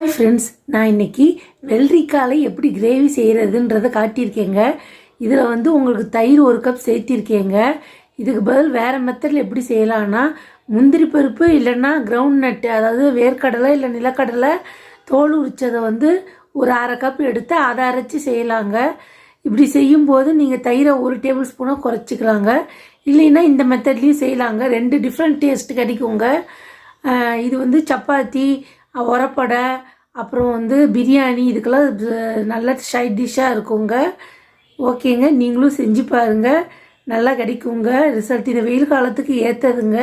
Hi friends நான் இன்னைக்கு வெள்ளரிக்காலை எப்படி கிரேவி செய்கிறதுன்றதை காட்டியிருக்கேங்க. இதில் வந்து உங்களுக்கு தயிர் ஒரு கப் சேர்த்திருக்கேங்க. இதுக்கு பதில் வேறு மெத்தடில் எப்படி செய்யலான்னா முந்திரி பருப்பு இல்லைன்னா கிரவுண்ட் நட்டு அதாவது வேர்க்கடலை இல்லை நிலக்கடலை தோல் உரிச்சதை வந்து ஒரு அரை கப் எடுத்து அதை அரைச்சி செய்யலாங்க. இப்படி செய்யும்போது நீங்கள் தயிரை ஒரு டேபிள் ஸ்பூனாக குறைச்சிக்கலாங்க. இல்லைன்னா இந்த மெத்தட்லேயும் செய்யலாங்க. ரெண்டு டிஃப்ரெண்ட் டேஸ்ட் கிடைக்குங்க. இது வந்து சப்பாத்தி உரப்படை அப்புறம் வந்து பிரியாணி இதுக்கெல்லாம் நல்ல சைட் டிஷ்ஷாக இருக்குங்க. ஓகேங்க நீங்களும் செஞ்சு பாருங்கள் நல்லா கிடைக்குங்க. ரிசல்ட் இந்த வெயில் காலத்துக்கு ஏற்றதுங்க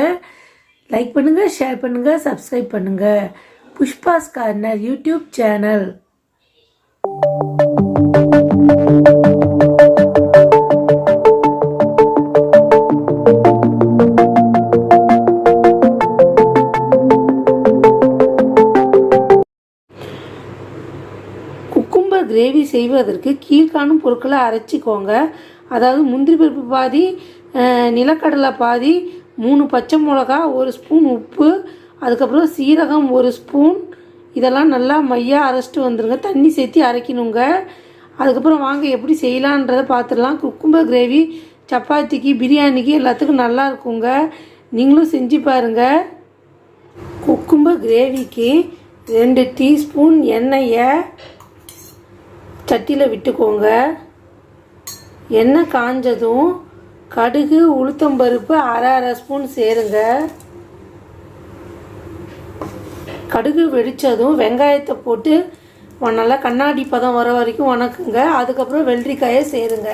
லைக் பண்ணுங்கள் ஷேர் பண்ணுங்கள் சப்ஸ்கிரைப் பண்ணுங்கள் புஷ்பாஸ் கார்னர் யூடியூப் சேனல். செய்வதற்கு கீழ்காணும் பொருட்களை அரைச்சிக்கோங்க. அதாவது முந்திரி பருப்பு பாதி நிலக்கடலை பாதி மூணு பச்சை மிளகா ஒரு ஸ்பூன் உப்பு அதுக்கப்புறம் சீரகம் ஒரு ஸ்பூன். இதெல்லாம் நல்லா மையாக அரைச்சிட்டு வந்துடுங்க தண்ணி சேர்த்து அரைக்கணுங்க. அதுக்கப்புறம் வாங்க எப்படி செய்யலான்றதை பார்த்துடலாம். குக்கும்பர் கிரேவி சப்பாத்திக்கு பிரியாணிக்கு எல்லாத்துக்கும் நல்லா இருக்குங்க. நீங்களும் செஞ்சு பாருங்கள் குக்கும்பர் கிரேவிக்கு ரெண்டு டீஸ்பூன் எண்ணெயை சட்டியில் விட்டுக்கோங்க. எண்ணெய் காஞ்சதும் கடுகு உளுத்தம்பருப்பு அரை அரை ஸ்பூன் சேருங்க. கடுகு வெடித்ததும் வெங்காயத்தை போட்டு நல்லா கண்ணாடி பதம் வர வரைக்கும் வணக்குங்க. அதுக்கப்புறம் வெள்ளரிக்காயை சேருங்க.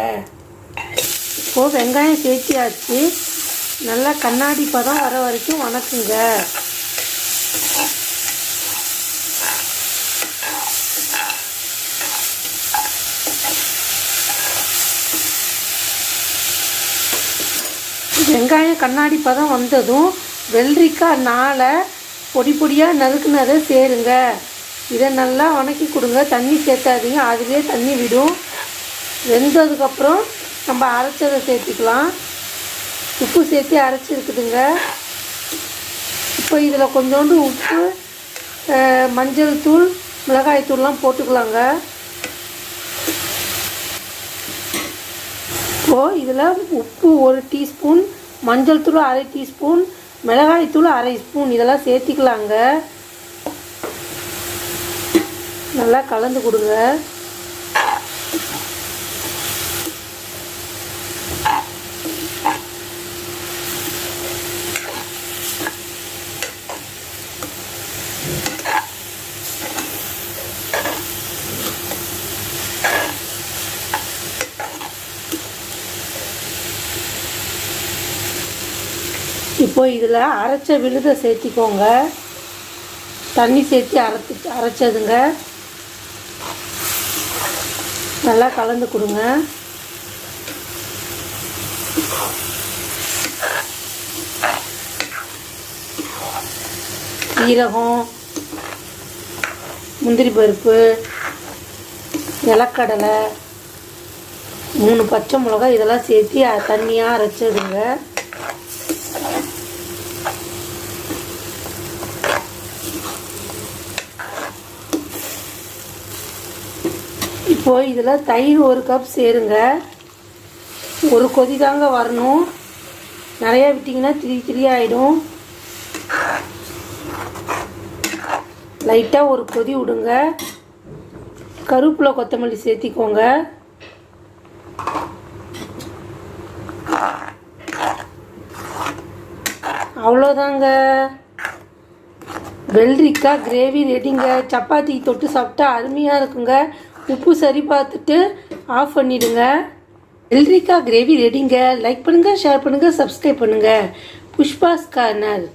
இப்போது வெங்காயம் சேர்த்தியாச்சு நல்லா கண்ணாடி பதம் வர வரைக்கும் வணக்குங்க. வெங்காயம் கண்ணாடி பதம் வந்ததும் வெள்ளரிக்காய் நாளை பொடி பொடியாக நறுக்குனதை சேருங்க. இதை நல்லா வணக்கி கொடுங்க. தண்ணி சேர்த்தாதீங்க அதுவே தண்ணி விடும். வெந்ததுக்கப்புறம் நம்ம அரைச்சதை சேர்த்துக்கலாம். உப்பு சேர்த்து அரைச்சிருக்குதுங்க. இப்போ இதில் கொஞ்சோண்டு உப்பு மஞ்சள் தூள் மிளகாய் தூள்லாம் போட்டுக்கலாங்க. இப்போது இதில் உப்பு ஒரு டீஸ்பூன் மஞ்சள் தூள் அரை டீஸ்பூன் மிளகாய் தூள் அரை ஸ்பூன். இதெல்லாம் சேர்த்திக்கலாங்க. நல்லா கலந்து கொடுங்க. இப்போ இதில் அரைச்ச விழுதை சேர்த்திக்கோங்க. தண்ணி சேர்த்து அரைச்சி அரைச்சதுங்க. நல்லா கலந்து கொடுங்க. சீரகம் முந்திரி பருப்பு நிலக்கடலை மூணு பச்சை மிளகாய் இதெல்லாம் சேர்த்து தண்ணியாக அரைச்சிடுங்க இப்போது இதில் தயிர் ஒரு கப் சேருங்க. ஒரு கொதி தாங்க வரணும். நிறையா விட்டிங்கன்னா திரி திரி ஆகிடும் லைட்டாக ஒரு கொதி விடுங்க. கருப்பில் கொத்தமல்லி சேர்த்திக்கோங்க. அவ்வளோதாங்க வெள்ளரிக்காய் கிரேவி ரெடிங்க சப்பாத்தி தொட்டு சாப்பிட்டா அருமையாக இருக்குங்க. உப்பு சரி பார்த்துட்டு ஆஃப் பண்ணிவிடுங்க எல்ரிக்கா கிரேவி ரெடிங்க லைக் பண்ணுங்கள் ஷேர் பண்ணுங்கள் சப்ஸ்கிரைப் பண்ணுங்கள் புஷ்பாஸ் கார்னர்